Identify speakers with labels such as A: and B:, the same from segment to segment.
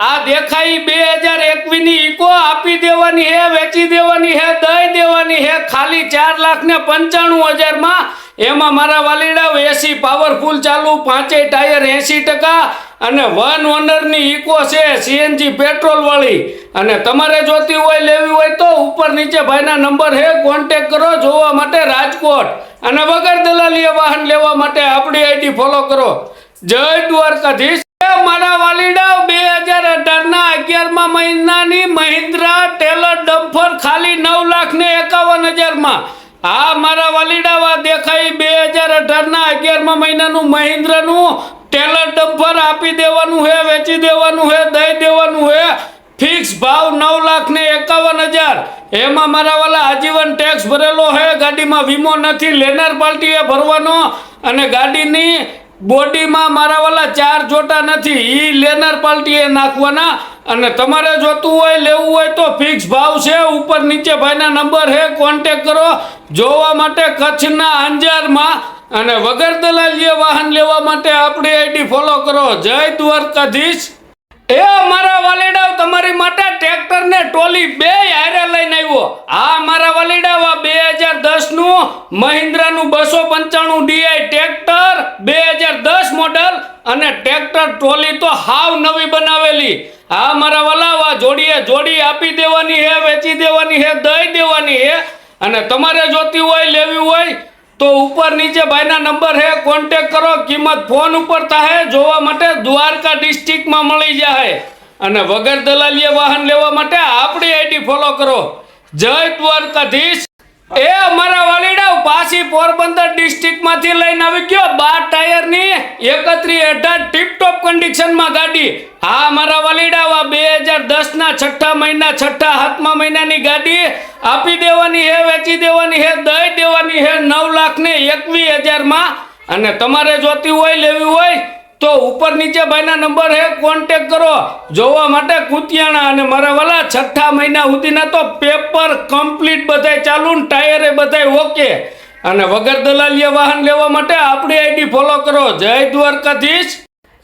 A: આ દેખાઈ બે હજાર એકવીસની ઈકો આપી દેવાની હે, વેચી દેવાની હે, દઈ દેવાની હે, ખાલી ચાર લાખ ને પંચાણું હજારમાં એમાં મારા વાલીડા એસી પાવરફુલ ચાલુ, પાંચેય ટાયર એસી ટકા અને વન ઓનરની ઇકો છે સીએનજી પેટ્રોલ વાળી. અને તમારે જોતી હોય, લેવી હોય તો ઉપર નીચે ભાઈના નંબર હે કોન્ટેક કરો, જોવા માટે રાજકોટ. અને વગર દલાલીએ વાહન લેવા માટે આપણી આઈડી ફોલો કરો. જય દ્વારકાધીશ. મારા વાલીડા બે હજાર અઢારના અગિયારમાં મહિનાની મહિન્દ્રા ટેલર ડમ્ફર ખાલી નવ લાખ ને એકાવન હજારમાં. હા, મારા વાલીડાવા દેખાઈ બે હજાર અઢારના અગિયારમાં મહિનાનું મહિન્દ્રાનું ટેલર ડમ્ફર આપી દેવાનું હે, વેચી દેવાનું હે, દઈ દેવાનું હે. ફિક્સ ભાવ નવ લાખ ને એકાવન હજાર. એમાં મારા વાલા આજીવન ટેક્સ ભરેલો હે, ગાડીમાં વીમો નથી, લેનાર પાર્ટીએ ભરવાનો અને ગાડીની બોડીમાં મારા વાલા ચાર જોટા નથી એ લેનાર પાર્ટીએ નાખવાના. અને તમારે જોતું હોય, લેવું હોય તો ફિક્સ ભાવ છે, ઉપર નીચે ભાઈના નંબર હે કોન્ટેક કરો. જોવા માટે કચ્છના અંજારમાં. અને વગર દલાલીએ વાહન લેવા માટે આપણી આઈડી ફોલો કરો. જય દ્વારકાધીશ. એ મારા વાલીડાવ તમારી માટે ટ્રેક્ટર ને ટોલી બે હારે લઈને આવ્યો. આ મારા વાલીડાવ બે હજાર દસનું મહિન્દ્રા નું બસો પંચાણું ડીઆઈ ટ્રેક્ટર, બે હજાર દસ મોડલ અને ટ્રેક્ટર ટોલી તો હાવ નવી બનાવેલી. આ મારા વાલાવા જોડીએ જોડી આપી દેવાની હે, વેચી દેવાની હે, દઈ દેવાની હે. અને તમારે જોતી હોય, લેવી હોય તો ઉપર નીચે ભાઈના નંબર હે કોન્ટેક કરો, કિંમત ફોન ઉપર થાય જોવા માટે દ્વારકા ડિસ્ટ્રિક્ટમાં મળી જાય અને વગર દલાલીએ વાહન લેવા માટે આપણી આઈડી ફોલો કરો. જય દ્વારકાધીશ. એ અમારા વાલીડાવ પાછી પોરબંદર ડિસ્ટ્રિક્ટમાંથી લઈને આવી ગયો. બાર ટાયરની એકત્રી અઢાર ટીપટોપ કન્ડિશનમાં ગાડી. હા મારા વાલીડાવ આ બે હજાર દસના છઠ્ઠા મહિના, છઠ્ઠા સાતમા મહિનાની ગાડી આપી દેવાની હે, વેચી દેવાની હે, દઈ દેવાની હે, નવ લાખ ને એકવીસ હજારમાં. અને તમારે જોતી હોય, લેવી હોય તો ઉપર નીચે ભાઈના નંબર હે કોન્ટેક કરો. જોવા માટે કુતિયાણા અને મારા વાલા છઠ્ઠા મહિના સુધીના તો પેપર કમ્પ્લીટ બધાય ચાલુ ને ટાયરે બધાય ઓકે અને વગર દલાલીએ વાહન લેવા માટે આપણી આઈડી ફોલો કરો. જય દ્વારકાધીશ.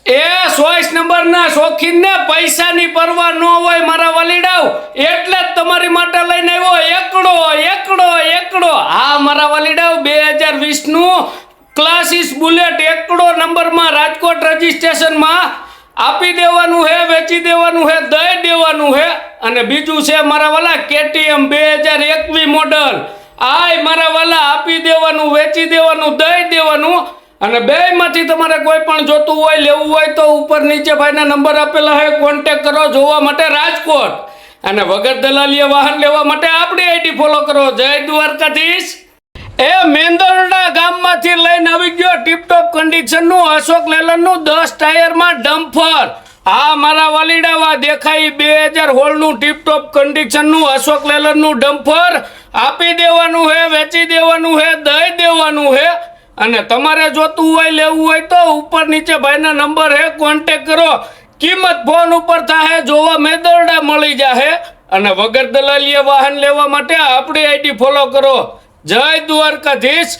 A: એ ચોઈસ નંબરના શોખીનને પૈસાની પરવા ન હોય મારા વાલીડાવ. એટલે જ તમારી માટે લઈને આવ્યો. એકડો એકડો એકડો. હા, મારા વાલીડાવ, બે હજાર વીસનું ક્લાસિસ બુલેટ એકડો નંબરમાં રાજકોટ રજિસ્ટ્રેશનમાં આપી દેવાનું હે, વેચી દેવાનું હે, દઈ દેવાનું હે. અને બીજું છે મારા વાલા કેટીએમ બે હજાર એકવીસ મોડલ. આય મારા વાલા આપી દેવાનું, વેચી દેવાનું, દઈ દેવાનું. અને બેયમાંથી તમારે કોઈ પણ જોતું હોય, લેવું હોય તો ઉપર નીચે ભાઈના નંબર આપેલા હોય કોન્ટેક કરો, જોવા માટે રાજકોટ. અને વગર દલાલીએ વાહન લેવા માટે આપણી આઈડી ફોલો કરો. જય દ્વારકાધીશ. એ મેંદરડા ગામમાંથી લઈને આવી ગયો ટીપટોપ કન્ડિશનનું અશોક લેલનનું દસ ટાયરમાં ડમ્ફર. આ મારા વાલીડાવા દેખાઈ બે હજાર હોળનું ટીપટોપ કન્ડિશનનું અશોક લેલનનું ડમ્ફર. આપી દેવાનું હે, વેચી દેવાનું હે, દઈ દેવાનું હે. અને તમારે જોતું હોય, લેવું હોય તો ઉપર નીચે ભાઈના નંબર હે કોન્ટેક કરો. કિંમત ફોન ઉપર થાય જોવા મેદરડા મળી જાહે. અને વગર દલાલીએ વાહન લેવા માટે આપણી આઈડી ફોલો કરો. જય દ્વારકાધીશ.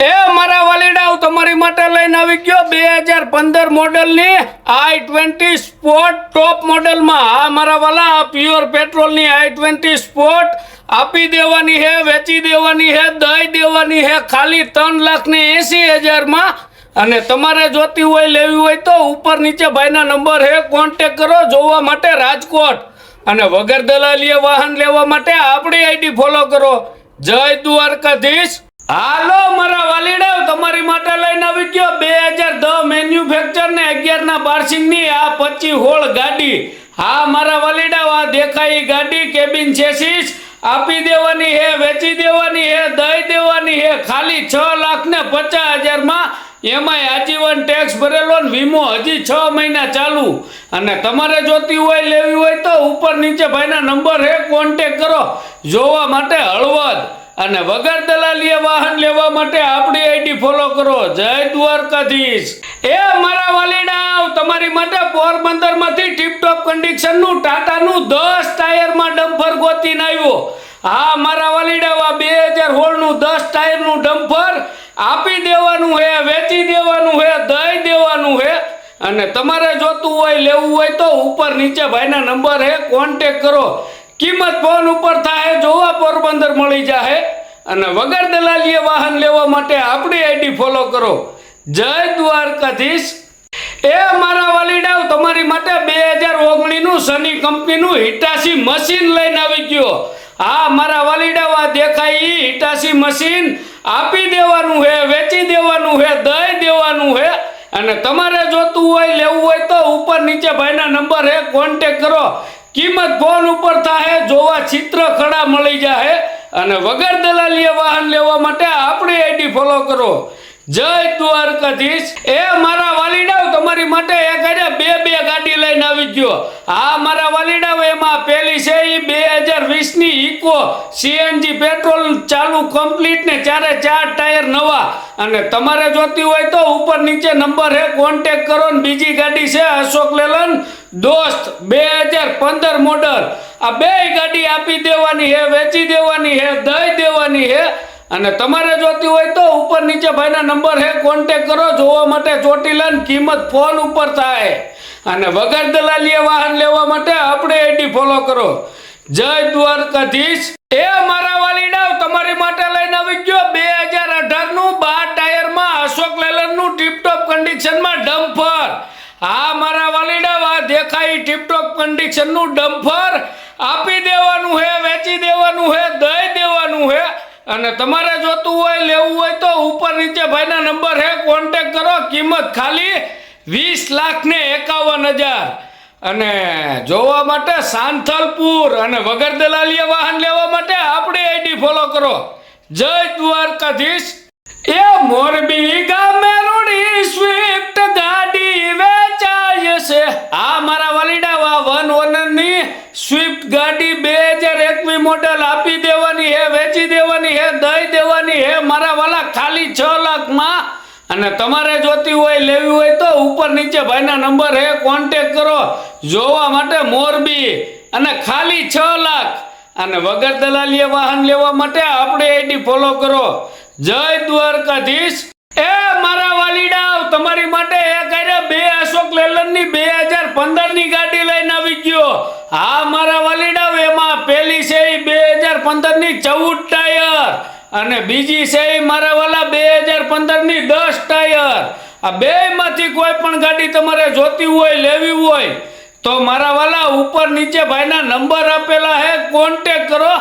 A: એ મારા વાલીડાઓ તમારી માટે લઈને આવી ગયો બે હજાર પંદર મોડલની આઈ ટ્વેન્ટી સ્પોર્ટ ટોપ મોડલમાં. આ મારા વાલા પ્યોર પેટ્રોલની આઈ ટ્વેન્ટી સ્પોર્ટ આપી દેવાની છે વેચી દેવાની હે, દઈ દેવાની હે, ખાલી ત્રણ લાખ ને એસી હજારમાં. અને તમારે જોતી હોય, લેવી હોય તો ઉપર નીચે ભાઈના નંબર હે કોન્ટેક કરો, જોવા માટે રાજકોટ. અને વગર દલાલીએ વાહન લેવા માટે આપણી આઈડી ફોલો કરો. જય દ્વારકાધીશ. હાલો, મારા વાલીડાવ, તમારી માટે લઈને આવી ગયો બે હજાર દસ મેન્યુફેક્ચર ને અગિયાર ના પાર્સિંગની આ પચી હોળ ગાડી. હા, મારા વાલીડાવ, આ દેખાઈ ગાડી કેબિન ચેસીસ આપી દેવાની હે, વેચી દેવાની હે, દઈ દેવાની હે. ખાલી છ લાખ ને પચાસ હજારમાં એમાંય આજીવન ટેક્સ ભરેલો ને વીમો હજી છ મહિના ચાલુ. અને તમારે જોતી હોય, લેવી હોય તો ઉપર નીચે ભાઈના નંબર હે કોન્ટેક કરો. જોવા માટે હળવદ. અને વગર દલાલીએ વાહન લેવા માટે આપણી આઈડી ફોલો કરો. જય દ્વારકાધીશ. એ મારા વાલીડાવ તમારી માટે પોરબંદરમાંથી ટીપટોપ કન્ડિશનનું, ટાટાનું દસ ટાયરમાં ડમ્ફર ગોતીને આવ્યો. હા, મારા વાલીડાવ બે હજાર હોળનું દસ ટાયરનું ડમ્ફર આપી દેવાનું હે, વેચી દેવાનું હે, દઈ દેવાનું હે. અને તમારે જોતું હોય, લેવું હોય તો ઉપર નીચે ભાઈના નંબર હે કોન્ટેક કરો. કિંમત ફોન ઉપર થાય, જોવા પોરબંદર મળી જાહે. અને વગર દલાલીએ વાહન લેવા માટે આપણી આઈડી ફોલો કરો. જય દ્વારકાધીશ. એ મારા વાલીડાઓ, તમારી માટે બે હજાર ઓગણીનું સની કંપનીનું હિટાસી મશીન લઈને આવી ગયો. હા મારા વાલીડાઓ, આ દેખાય એ હિટાસી મશીન આપી દેવાનું હે, વેચી દેવાનું હે, દઈ દેવાનું હે. અને તમારે જોતું હોય, લેવું હોય તો ઉપર નીચે ભાઈના નંબર હે કોન્ટેક કરો. કિંમત ફોન ઉપર થાય, જોવા ચિત્ર ખડા મળી જાય અને વગર દલાલીએ વાહન લેવા માટે આપણી આઈડી ફોલો કરો. જય દ્વારકાધીશ. એ મારા વાલીડાવ તમારી માટે એક હજાર બે બે ગાડી લઈને આવી ગયો. હા મારા વાલીડાવ એમાં પેલી છે એ બે હજાર વીસની ઇકો સીએનજી પેટ્રોલ ચાલુ કમ્પ્લીટ ને ચારે ચાર ટાયર નવા. અને તમારે જોતી હોય તો ઉપર નીચે નંબર હે કોન્ટેક કરો ને બીજી ગાડી છે અશોક લેલન. દોસ્ત, બે હજાર પંદર મોડલ આ બે ગાડી આપી દેવાની હે, વેચી દેવાની હે, દઈ દેવાની હે. અને તમારે જોતી હોય તો ઉપર નીચે ભાઈના નંબર હે કોન્ટેક કરો, જોવા માટે ચોટીલા ને કિંમત ફોન ઉપર થાય. અને વગર દલાલીએ વાહન લેવા માટે આપણે એડી ફોલો કરો. જય દ્વારકાધીશ. એ મારા દેખાય, ટીપટોપ કન્ડિશન ડમ્ફર આપી દેવાનું હે, વેચી દેવાનું હે, દઈ દેવાનું હે. અને તમારે જોતું હોય, લેવું હોય તો ઉપર નીચે ભાઈના નંબર હે કોન્ટેક કરો, કિંમત ખાલી વીસ લાખ ને એકાવન હજાર. અને જોવા માટે સાંથલપુર અને વગર દલાલીએ વાહન લેવા માટે આપણી આઈડી ફોલો કરો. જય દ્વારકાધીશ. એ મોરબી ગામે ખાલી છ લાખમાં અને તમારે જોતી હોય, લેવી હોય તો ઉપર નીચે ભાઈના નંબર હે કોન્ટેક કરો. જોવા માટે મોરબી. અને ખાલી છ લાખ. અને વગર દલાલીએ વાહન લેવા માટે આપણે આઈડી ફોલો કરો. જય દ્વારકાધીશ. એ મારા વાલીડાવ તમારી માટે એક આરે બે અશોક લેલનની બે હજાર પંદરની ગાડી લઈને આવી ગયો. હા, મારા વાલીડાવ એમાં પેલી છે એ બે હજાર પંદરની ચૌદ ટાયર અને બીજી છે એ મારા વાલા બે હજાર પંદરની દસ ટાયર. આ બે માંથી કોઈ પણ ગાડી તમારે જોતી હોય, લેવી હોય, તો મારા વાલા ઉપર નીચે ભાઈના નંબર આપેલા હે કોન્ટેક કરો,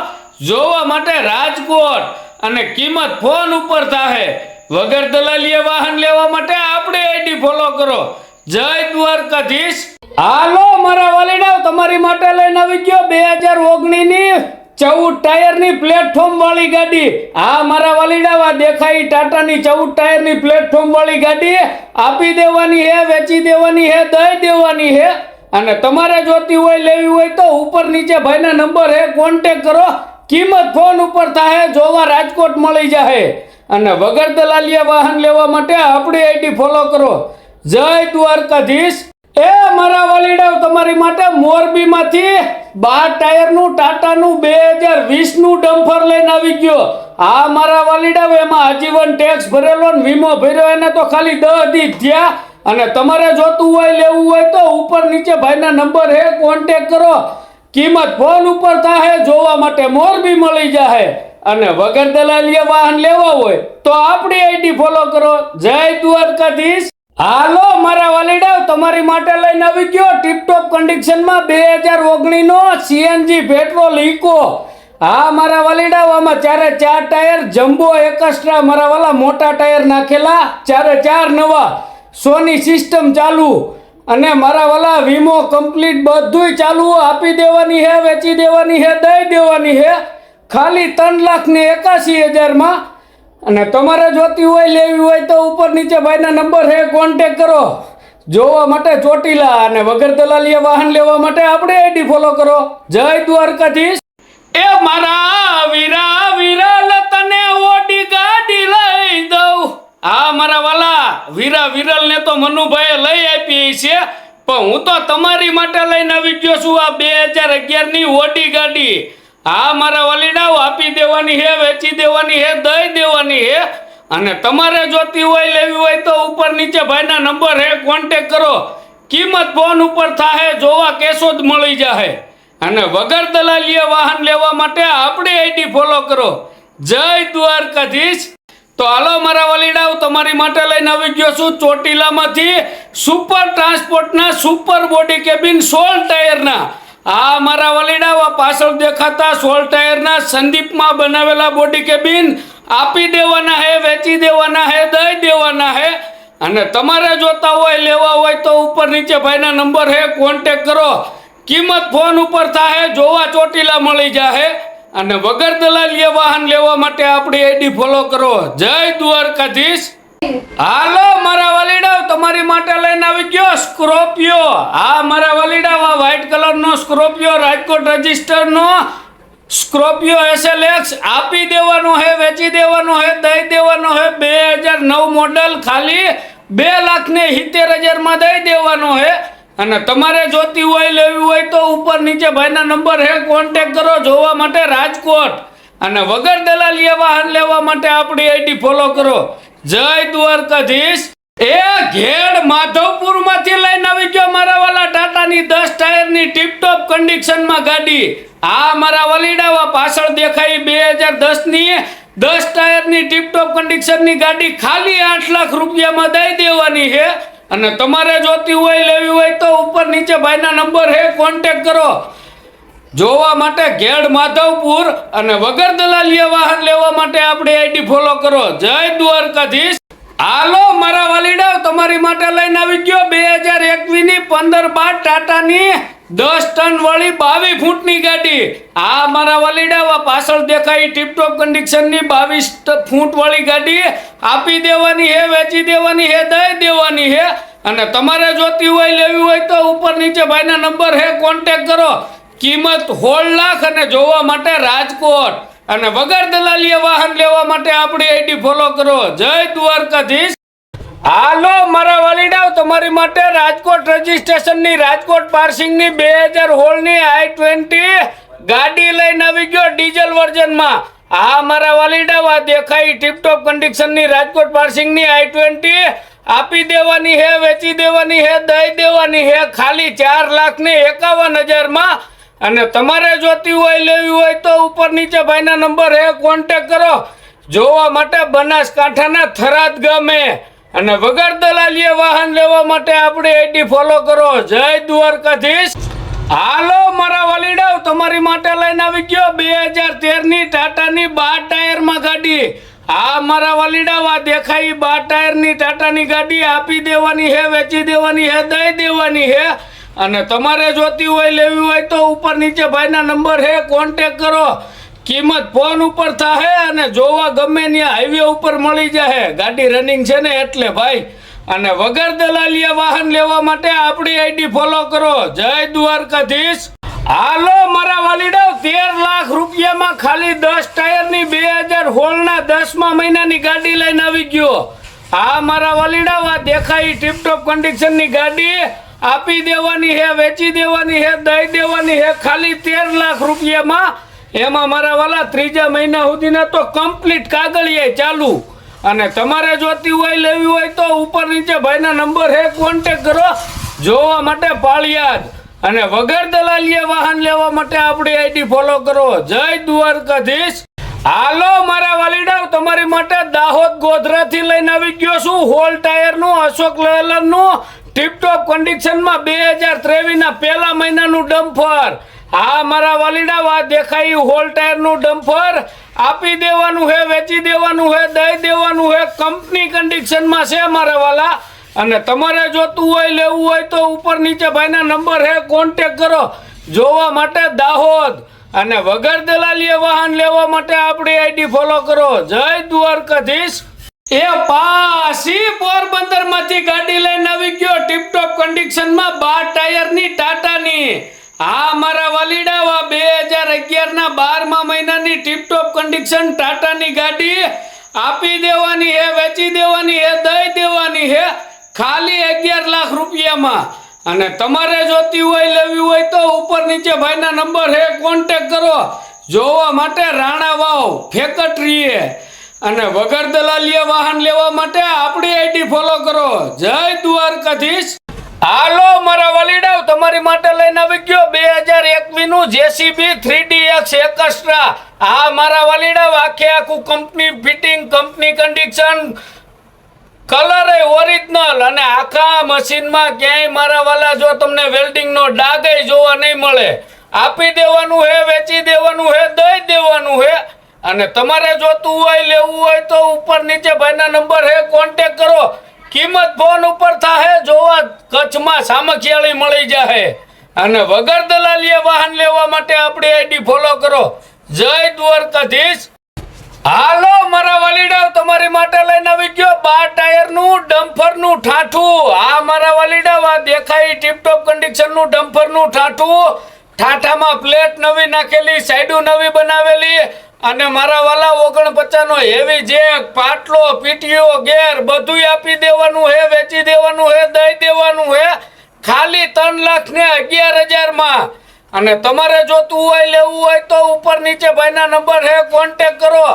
A: જોવા માટે રાજકોટ. અને કિંમત ફોન ઉપર થાહે. વગર દલાલીએ વાહન લેવા માટે આપણે આઈડી ફોલો કરો. જય દ્વારકાધીશ. હાલો, મારા વાલીડાઓ, તમારી માટે લઈને આવી ગયો બે હજાર ઓગણીની ચૌદ ટાયરની પ્લેટફોર્મ વાળી ગાડી. હા મારા વાલીડાવા દેખાઈ ટાટાની ચૌદ ટાયરની પ્લેટફોર્મ વાળી ગાડી. આપી દેવાની હે, વેચી દેવાની હે, દઈ દેવાની હે. અને તમારે જોતી હોય, લેવી હોય તો ઉપર નીચે ભાઈના નંબર હે કોન્ટેક કરો. કિંમત ફોન ઉપર થાય, જોવા રાજકોટ મળી જાય. અને વગર દલાલીએ વાહન લેવા માટે આપણી આઈડી ફોલો કરો. જય દ્વારકાધીશ. એ મારા વાલીડાઓ તમારી માટે મોરબીમાંથી બાર ટાયરનું ટાટાનું બે હજાર વીસનું ડમ્ફર લઈને આવી ગયો. આ મારા વાલીડાઓ એમાં આજીવન ટેક્સ ભરેલો ને વીમો ભર્યો, એને તો ખાલી દહ દી થયા. અને તમારે જોતું હોય, લેવું હોય તો ઉપર નીચે ભાઈના નંબર હે કોન્ટેક કરો. કિંમત ફોન ઉપર થાય જોવા માટે મોરબી મળી જાય અને વગર દલાલીએ વાહન લેવા હોય, તો આપણી આઈડી ફોલો કરો. જય દ્વારકાધીશ. હાલો, મારા વાલીડાવ તમારી માટે લઈને આવી ગયો ટીપટોપ કન્ડિશનમાં બે હજાર ઓગણીનો સીએનજી પેટ્રોલ ઇકો હા, મારા વાલીડાવ આમાં ચારે ચાર ટાયર, જમ્બો એકસ્ટ્રા મારા વાલા મોટા ટાયર નાખેલા, ચારે ચાર નવા. સોની સિસ્ટમ ચાલુ. અને મારા વાલા વીમો કમ્પ્લીટ બધુંય ચાલુ. આપી દેવાની હે, વેચી દેવાની હે, દઈ દેવાની હે. ખાલી ત્રણ લાખ ને એકાસી હજારમાં અને તમારે જોતી હોય, લેવી હોય તો ઉપર નીચે ભાઈના નંબર હે કોન્ટેક કરો. જોવા માટે ચોટીલા અને વગર દલાલીએ વાહન લેવા માટે આપણે આઈડી ફોલો કરો. જય દ્વારકાધીશ. એ મારા વીરા વિરલ તને ઓડી ગાડી લઈ દઉં. હા મારા વાલા વીરા વિરલ ને તો મનુભાઈએ લઈ આપી છે. પણ હું તો તમારી માટે લઈને આવી ગયો છું આ બે હજાર અગિયારની ઓડી ગાડી. હા, મારા વલીડાઓ આપી દેવાની હે, વેચી દેવાની હે, દઈ દેવાની હે. અને તમારે જોતી હોય, લેવી હોય તો ઉપર નીચે ભાઈના નંબર હે કોન્ટેક કરો. કિંમત ફોન ઉપર થાહે, જોવા કેશો જ મળી જાહે. અને વગર દલાલીએ વાહન લેવા માટે આપણી આઈડી ફોલો કરો. જય દ્વારકાધીશ. તો હાલો, મારા વલીડાઓ, તમારી માટે લઈને આવી ગયો છું ચોટીલામાંથી સુપર ટ્રાન્સપોર્ટના સુપર બોડી કેબિન સોલ ટાયરના. આ મારા વલીડાવા પાછળ દેખાતા સોલ ટાયરના સંદીપમાં બનાવેલા બોડી કેબિન આપી દેવાના હે, વેચી દેવાના હે, દઈ દેવાના હે. અને તમારે જોતા હોય, લેવા હોય તો ઉપર નીચે ભાઈના નંબર હે કોન્ટેક કરો. કિંમત ફોન ઉપર થાહે, જોવા ચોટીલા મળી જાહે. અને વગર દલાલીએ વાહન લેવા માટે આપણી આઈડી ફોલો કરો. જય દ્વારકાધીશ. હાલો, મારા વલીડાઓ, તમારી માટે લઈને આવી ગયો સ્કોર્પિયો. હા, મારા વલીડાઓ, આ વ્હાઈટ કલરનો સ્કોર્પિયો, રાજકોટ રજિસ્ટરનો સ્કોર્પિયો એસએલએક્સ આપી દેવાનો હે, વેચી દેવાનો હે, દઈ દેવાનો હે, બે હજાર નવ મોડલ ખાલી બે લાખને સિત્તેર હજારમાં દઈ દેવાનો હે. અને તમારે જોતી હોય, લેવી હોય તો ઉપર નીચે ભાઈના નંબર હે કોન્ટેક કરો, જોવા માટે રાજકોટ. અને વગર દલાલીએ વાહન લેવા માટે આપણી આઈડી ફોલો કરો. જય દ્વારકાધીશ. એ ઘેડ માધવપુરમાંથી લઈને આવી ગયો મારા વાલા ટાટાની દસ ટાયરની ટીપટોપ કન્ડિશનમાં ગાડી. આ મારા વલીડાવા પાછળ દેખાઈ બે હજાર દસની દસ ટાયરની ટીપટોપ કન્ડિશનની ગાડી ખાલી આઠ લાખ રૂપિયામાં દઈ દેવાની છે. અને તમારે જોતી હોય, લેવી હોય તો ઉપર નીચે ભાઈના નંબર હે કોન્ટેક કરો. જોવા માટે ઘેડ માધવપુર અને વગર દલાલીએ વાહન લેવા માટે આપણી આઈડી ફોલો કરો. જય દ્વારકાધીશ. હાલો, મારા વાલીડા તમારી માટે લઈને આવી ગયો બે હજાર એકવીસની પંદર બાર ટાટાની દસ ટન વાળી બાવીસ ફૂટની ગાડી. આ મારા વાલીડા પાછળ દેખાય ટીપટોપ કન્ડિશનની બાવીસ ફૂટ વાળી ગાડી. આપી દેવાની હે, વેચી દેવાની હે, દઈ દેવાની હે. અને તમારે જોતી હોય, લેવી હોય તો ઉપર નીચે ભાઈના નંબર હે કોન્ટેક કરો. કિંમત હોળ લાખ અને જોવા માટે રાજકોટ. અને વગર દલાલીએ વાહન લેવા માટે આપણી આઈડી ફોલો કરો. જય દ્વારકાધીશ. હાલો, મારા વાલીડાઓ તમારી માટે રાજકોટ રજીસ્ટ્રેશનની રાજકોટ પાર્સિંગની બે હજાર હોળની આઈ ટ્વેન્ટી ગાડી લઈને આવી ગયો ડીઝલ વર્ઝનમાં. હા, મારા વલીડાઓ આ દેખાઈ ટીપટોપ કન્ડિશનની રાજકોટ પાર્સિંગની આઈ ટ્વેન્ટી. આપી દેવાની હે, વેચી દેવાની હે, દઈ દેવાની હે, ખાલી ચાર લાખ ને એકાવન હજારમાં અને તમારે જોતી હોય, લેવી હોય તો ઉપર નીચે ભાઈના નંબર હે કોન્ટેક કરો. જોવા માટે બનાસકાંઠાના થરાદ ગામે. અને વગર દલાલીએ વાહન લેવા માટે આપણી આઈડી ફોલો કરો. જય દ્વારકાધીશ. હાલો, મારા વાલીડાવ, તમારી માટે લઈને આવી ગયો બે હજાર તેરની ટાટાની બાર ટાયરમાં ગાડી. આ મારા વલીડાઓ આ દેખાઈ બાર ટાયરની ટાટાની ગાડી. આપી દેવાની હે, વેચી દેવાની હે, દઈ દેવાની હે. અને તમારે જોતી હોય, લેવી હોય તો ઉપર નીચે ભાઈના નંબર હે કોન્ટેક કરો. કિંમત ફોન ઉપર થાય અને જોવા ગમે ત્યાં હાઈવે ઉપર મળી જાય ગાડી રનિંગ છે ને એટલે ભાઈ, અને વગર દલાલીએ વાહન લેવા માટે આપણી આઈડી ફોલો કરો. જય દ્વારકાધીશ. હાલો, મારા વાલીડાઓ, તેર લાખ રૂપિયામાં ખાલી દસ ટાયરની બે હજાર હોલના દસમા મહિનાની ગાડી લઈને આવી ગયો. આ મારા વાલીડાઓ, આ દેખાય ટીપટોપ કન્ડિશનની ગાડી. આપી દેવાની હે, વેચી દેવાની હે, દઈ દેવાની હે, ખાલી તેર લાખ રૂપિયામાં એમાં મારા વાલા ત્રીજા મહિના સુધીના તો કમ્પ્લીટ કાગળિયા ચાલુ. અને તમારે જોતી હોય, લેવી હોય તો ઉપર નીચે ભાઈના નંબર હે કોન્ટેક કરો. જોવા માટે પાળિયાદ. અને વગર દલાલીએ વાહન લેવા માટે આપણી આઈડી ફોલો કરો. જય દ્વારકાધીશ. હાલો, મારા વાલીડાવ, તમારી માટે દાહોદ ગોધરાથી લઈને આવી ગયો છું. હોલ ટાયરનું, અશોક લેલરનું ટીપટોપ કન્ડિશનમાં બે હજાર ત્રેવીસના પહેલા મહિનાનું ડમ્ફર. આ મારા વાલીડા આ દેખાય હોલ ટાયરનું ડમ્ફર. આપી દેવાનું હે, વેચી દેવાનું હે, દઈ દેવાનું હે, કંપની કન્ડિશનમાં છે મારા વાલા. અને તમારે જોતું હોય, લેવું હોય તો ઉપર નીચે ભાઈના નંબર હે કોન્ટેક કરો. જોવા માટે દાહોદ. અને વગર દલાલીએ વાહન લેવા માટે આપણી આઈડી ફોલો કરો. જય દ્વારકાધીશ. એ પાસી પોરબંદરમાંથી ટીપટોપ બાર ટાયરની ટાટાની. હા મારા વલીડાવા બે હજાર અગિયારના બારમા મહિનાની ટીપટોપ કન્ડિશન ટાટાની ગાડી. આપી દેવાની હે, વેચી દેવાની હે, દઈ દેવાની હે, ખાલી અગિયાર લાખ રૂપિયામાં. અને તમારે જોતી હોય, લેવી હોય તો ઉપર નીચે ભાઈના નંબર હે કોન્ટેક કરો. જોવા માટે રાણા વાવ, ફેકટરીએ. અને વગર દલાલીએ વાહન લેવા માટે આપણી આઈડી ફોલો કરો. જય દ્વારકાધીશ. હાલો, મારા વલીડાવ, તમારી માટે લઈને આવી ગયો બે હજાર એકવી નું JCB three D X extra. આ મારા વલીડાવ, આખે આખું company fitting company condition colour original અને આખા મશીનમાં ક્યાંય મારા વાલા જો તમને વેલ્ડિંગનો નો જોવા નહીં મળે. આપી દેવાનું હે, વેચી દેવાનું હે, દઈ દેવાનું હે. અને તમારે જોતું હોય, લેવું હોય તો ઉપર નીચે ભાઈના નંબર હે કોન્ટેક કરો. કિંમત ફોન ઉપર થાય જોવા કચ્છમાં સામખિયાળી મળી જાહે. અને વગર દલાલીએ વાહન લેવા માટે આપણી આઈડી ફોલો કરો. જય દ્વારકાધીશ. હાલો, મારા વલીડાવ, તમારી માટે લઈને આવી ગયો બાર ટાયરનું ડમ્ફરનું ઠાઠું. આ મારા વાલીડાવ, આ દેખાય ટીપટોપ કન્ડિશનનું ડમ્ફરનું ઠાઠું. ઠાઠામાં પ્લેટ નવી નાખેલી, સાઈડું નવી બનાવેલી. અને મારા વાલા ઓગણપચાસ નો હેવી જેક પાટલો, પીટીઓ ગેર બધું આપી દેવાનું હે, વેચી દેવાનું હે, દઈ દેવાનું હે. ખાલી ત્રણ લાખ ને અગિયાર હજારમાં અને તમારે જોતું હોય લેવું હોય તો ઉપર નીચે ભાઈના નંબર હે કોન્ટેક કરો.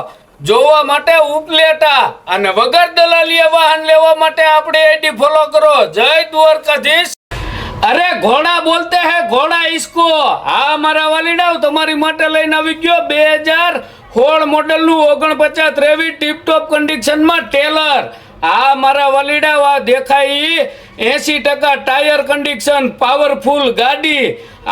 A: જોવા માટે ઉપલેટા. અને વગર દલાલીએ વાહન લેવા માટે આપણે આઈડી ફોલો કરો. જય દ્વારકાધીશ. અરે ઘોડા બોલતે હે, ઘોડા ઇસકો આ મારા વાલીડાવ તમારી માટે લઈને આવી ગયો બે હજાર સોળ મોડલનું ઓગણપચાસ ત્રેવીસ ટીપટોપ કન્ડિશનમાં ટેલર. આ મારા વાલીડાવ આ દેખાય એસી ટકા ટાયર કન્ડિશન પાવરફુલ ગાડી.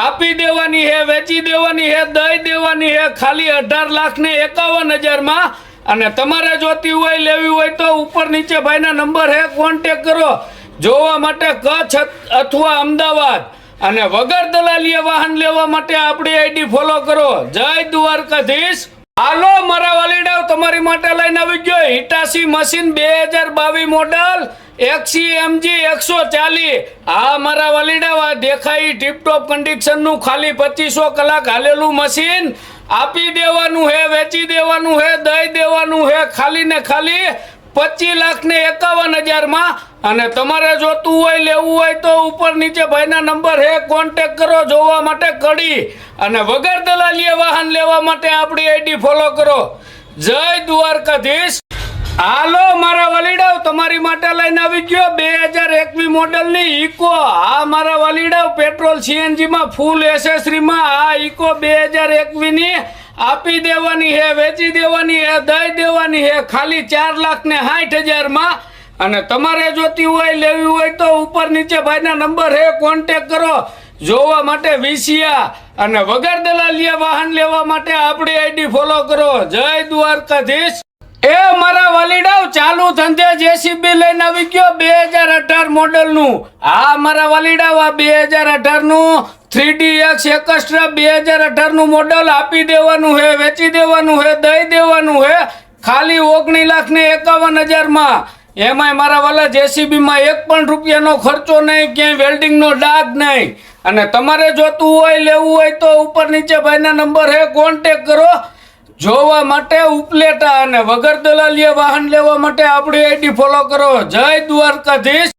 A: આપી દેવાની હે, વેચી દેવાની હે, દઈ દેવાની હે, ખાલી અઢાર લાખ ને એકાવન હજારમાં. અને તમારે જોતી હોય, લેવી હોય તો ઉપર નીચે ભાઈના નંબર હે કોન્ટેક કરો. જોવા માટે કચ્છ અથવા અમદાવાદ. અને વગર દલાલીએ વાહન લેવા માટે આપણી આઈડી ફોલો કરો. જય દ્વારકાધીશ. હાલો, મારા વાલીડાવ તમારી માટે લઈને આવી ગયો હિટાસી મશીન બે હજાર બાવીસ મોડલ એક્સી એમજી એકસો ચાલી આ મારા વાલીડાવ દેખાઈ ટીપટોપ કન્ડિશનનું ખાલી પચીસો કલાક હાલેલું મશીન. આપી દેવાનું હે, વેચી દેવાનું હે, દઈ દેવાનું હે, ખાલી ને ખાલી પચીસ લાખ ને એકાવન હજારમાં અને તમારે જોતું હોય, લેવું હોય તો ઉપર નીચે ભાઈના નંબર હે કોન્ટેક કરો, જોવા માટે કડી. અને વગર દલાલીએ વાહન લેવા માટે આપણી આઈડી ફોલો કરો. જય દ્વારકાધીશ. હાલો, મારા વલીડાવ, તમારી માટે લઈને આવી ગયો બે હજાર એકવી મોડલની ઇકો આ મારા વલીડાવ, પેટ્રોલ સીએનજીમાં ફૂલ એસેસરીમાં. આ ઇકો બે હજાર એકવીની આપી દેવાની હે, વેચી દેવાની હે, દઈ દેવાની હે. ખાલી ચાર લાખ ને સાઠ હજારમાં અને તમારે જોતી હોય, લેવી હોય તો ઉપર નીચે ભાઈના નંબર હે કોન્ટેક કરો. જોવા માટે વિસિયા અને વગર દલાલીએ વાહન લેવા માટે આપણી આઈડી ફોલો કરો. જય દ્વારકાધીશ. એ મારા વાલીડાવ, ચાલુ ધંધે જેસીબી લઈને આવી ગયો બે હજાર અઢાર મોડલનું. આ મારા વાલીડાવ, આ બે હજાર અઢારનું. થ્રી ડી એક્સ એકસ્ટ્રા બે હજાર અઢારનું મોડલ આપી દેવાનું હે, વેચી દેવાનું હે, દઈ દેવાનું હે. ખાલી ઓગણી લાખ ને એકાવન હજારમાં. એમાંય મારા વાલા જેસીબીમાં એક પણ રૂપિયાનો ખર્ચો નહીં, ક્યાંય વેલ્ડિંગનો ડાઘ નહીં. અને તમારે જોતું હોય, લેવું હોય તો ઉપર નીચે ભાઈના નંબર હે કોન્ટેક કરો. જોવા માટે ઉપલેટા અને વગર દલાલીએ વાહન લેવા માટે આપણી આઈડી ફોલો કરો. જય દ્વારકાધીશ.